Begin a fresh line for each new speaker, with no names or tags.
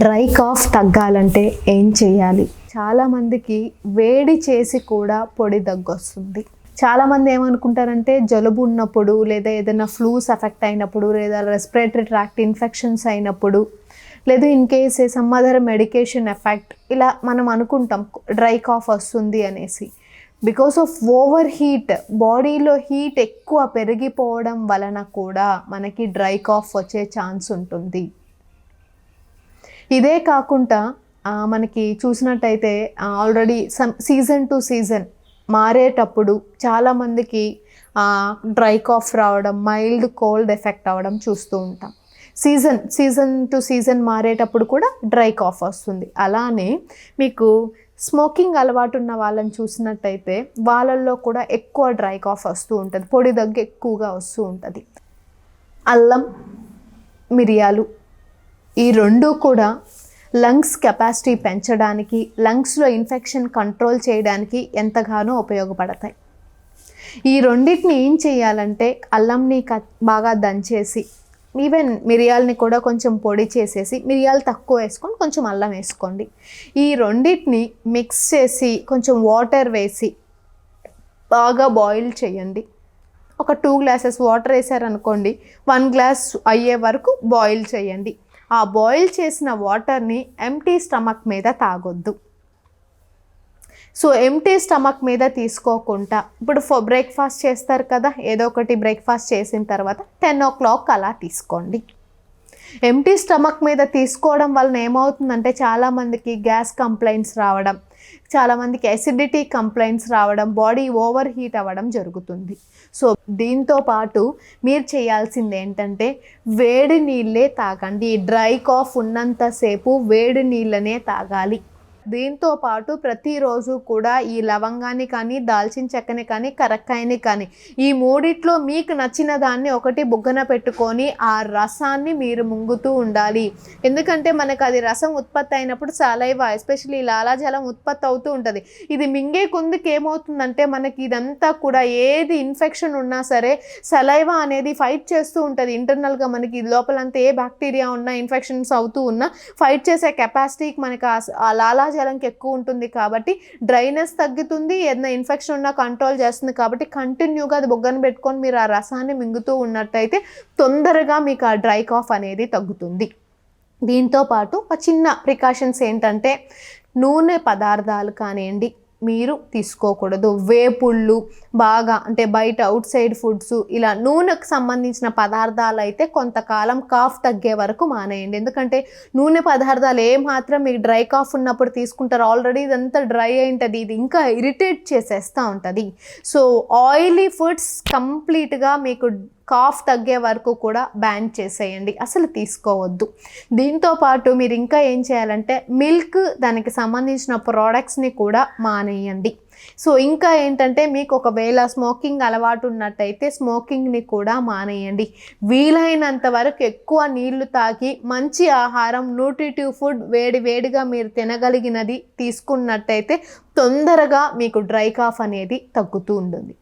Dry cough తగ్గాలంటే ఏం చేయాలి? చాలామందికి వేడి చేసి కూడా పొడి దగ్గు వస్తుంది చాలామంది ఏమనుకుంటారంటే జలుబు ఉన్నప్పుడు లేదా ఏదైనా ఫ్లూస్ ఎఫెక్ట్ అయినప్పుడు లేదా రెస్పిరేటరీ ట్రాక్ట్ ఇన్ఫెక్షన్స్ అయినప్పుడు లేదు in case some other medication effect ఇలా మనం అనుకుంటాం డ్రై కాఫ్ వస్తుంది అనేసి. బికాస్ ఆఫ్ ఓవర్ హీట్ బాడీలో హీట్ ఎక్కువ పెరిగిపోవడం వలన కూడా మనకి డ్రై కాఫ్ వచ్చే ఛాన్స్ ఉంటుంది. ఇదే కాకుండా మనకి చూసినట్టయితే already some season to season మారేటప్పుడు చాలామందికి డ్రై కాఫ్ రావడం మైల్డ్ కోల్డ్ ఎఫెక్ట్ అవ్వడం చూస్తూ ఉంటాం. సీజన్ సీజన్ టు సీజన్ మారేటప్పుడు కూడా డ్రై కాఫ్ వస్తుంది. అలానే మీకు స్మోకింగ్ అలవాటు ఉన్న వాళ్ళని చూసినట్టయితే వాళ్ళల్లో కూడా ఎక్కువ డ్రై కాఫ్ వస్తూ ఉంటుంది. పొడి దగ్గు ఎక్కువగా వస్తూ ఉంటుంది. అల్లం మిరియాలు ఈ రెండు కూడా లంగ్స్ కెపాసిటీ పెంచడానికి లంగ్స్లో ఇన్ఫెక్షన్ కంట్రోల్ చేయడానికి ఎంతగానో ఉపయోగపడతాయి. ఈ రెండింటిని ఏం చేయాలంటే అల్లంని క- బాగా దంచేసి ఈవెన్ మిరియాలని కూడా కొంచెం పొడి చేసేసి మిరియాలు తక్కువ వేసుకొని కొంచెం అల్లం వేసుకోండి. ఈ రెండింటిని మిక్స్ చేసి కొంచెం వాటర్ వేసి బాగా బాయిల్ చేయండి. ఒక టూ గ్లాసెస్ వాటర్ వేసారనుకోండి వన్ గ్లాస్ అయ్యే వరకు బాయిల్ చేయండి. ఆ బాయిల్ చేసిన వాటర్ని ఎంటీ స్టమక్ మీద తాగొద్దు. సో ఎంటీ స్టమక్ మీద తీసుకోకుండా ఇప్పుడు ఫో బ్రేక్ఫాస్ట్ చేస్తారు కదా ఏదో ఒకటి బ్రేక్ఫాస్ట్ చేసిన తర్వాత టెన్ ఓ క్లాక్ అలా తీసుకోండి. ఎంటీ స్టమక్ మీద తీసుకోవడం వలన ఏమవుతుందంటే చాలామందికి గ్యాస్ కంప్లైంట్స్ రావడం చాలామందికి అసిడిటీ కంప్లైంట్స్ రావడం బాడీ ఓవర్ హీట్ అవ్వడం జరుగుతుంది. సో దీంతో పాటు మీరు చేయాల్సింది ఏంటంటే వేడి నీళ్ళే తాగండి. డ్రై కాఫ్ ఉన్నంతసేపు వేడి నీళ్ళనే తాగాలి. దీంతో పాటు ప్రతిరోజు కూడా ఈ లవంగాన్ని కానీ దాల్చిన చెక్కని కానీ కరక్కాయని కానీ ఈ మూడిట్లో మీకు నచ్చిన దాన్ని ఒకటి బుగ్గన పెట్టుకొని ఆ రసాన్ని మీరు ముంగుతూ ఉండాలి. ఎందుకంటే మనకు అది రసం ఉత్పత్తి అయినప్పుడు సలైవా ఎస్పెషల్లీ లాలాజలం ఉత్పత్తి అవుతూ ఉంటుంది. ఇది మింగే కొందుకు ఏమవుతుందంటే మనకి ఇదంతా కూడా ఏది ఇన్ఫెక్షన్ ఉన్నా సరే సలైవా అనేది ఫైట్ చేస్తూ ఉంటుంది. ఇంటర్నల్గా మనకి లోపలంతా ఏ బ్యాక్టీరియా ఉన్నా ఇన్ఫెక్షన్స్ అవుతూ ఉన్నా ఫైట్ చేసే కెపాసిటీకి మనకి ఆ లాలా జలంకి ఎక్కువ ఉంటుంది కాబట్టి డ్రైనెస్ తగ్గుతుంది ఏదైనా ఇన్ఫెక్షన్ ఉన్నా కంట్రోల్ చేస్తుంది కాబట్టి కంటిన్యూగా అది బొగ్గను పెట్టుకొని మీరు ఆ రసాన్ని మింగుతూ ఉన్నట్టయితే తొందరగా మీకు ఆ డ్రై కాఫ్ అనేది తగ్గుతుంది. దీంతో పాటు ఒక చిన్న ప్రికాషన్స్ ఏంటంటే నూనె పదార్థాలు కానివ్వండి మీరు తీసుకోకూడదు. వేపుళ్ళు బాగా అంటే బయట అవుట్ సైడ్ ఫుడ్స్ ఇలా నూనెకు సంబంధించిన పదార్థాలు అయితే కొంతకాలం కాఫ్ తగ్గే వరకు మానేయండి. ఎందుకంటే నూనె పదార్థాలు ఏ మాత్రం మీకు డ్రై కాఫ్ ఉన్నప్పుడు తీసుకుంటారు. ఆల్రెడీ ఇదంతా డ్రై అయి ఉంటుంది. ఇది ఇంకా ఇరిటేట్ చేసేస్తూ ఉంటుంది. సో ఆయిలీ ఫుడ్స్ కంప్లీట్గా మీకు కాఫ్ తగ్గే వరకు కూడా బ్యాన్ చేసేయండి. అసలు తీసుకోవద్దు. దీంతో పాటు మీరు ఇంకా ఏం చేయాలంటే మిల్క్ దానికి సంబంధించిన ప్రోడక్ట్స్ని కూడా మానేయండి. సో ఇంకా ఏంటంటే మీకు ఒకవేళ స్మోకింగ్ అలవాటు ఉన్నట్టయితే స్మోకింగ్ని కూడా మానేయండి. వీలైనంత వరకు ఎక్కువ నీళ్ళు తాగి మంచి ఆహారం న్యూట్రిటివ్ ఫుడ్ వేడి వేడిగా మీరు తినగలిగినది తీసుకున్నట్టయితే తొందరగా మీకు డ్రై కాఫ్ అనేది తగ్గుతూ ఉంటుంది.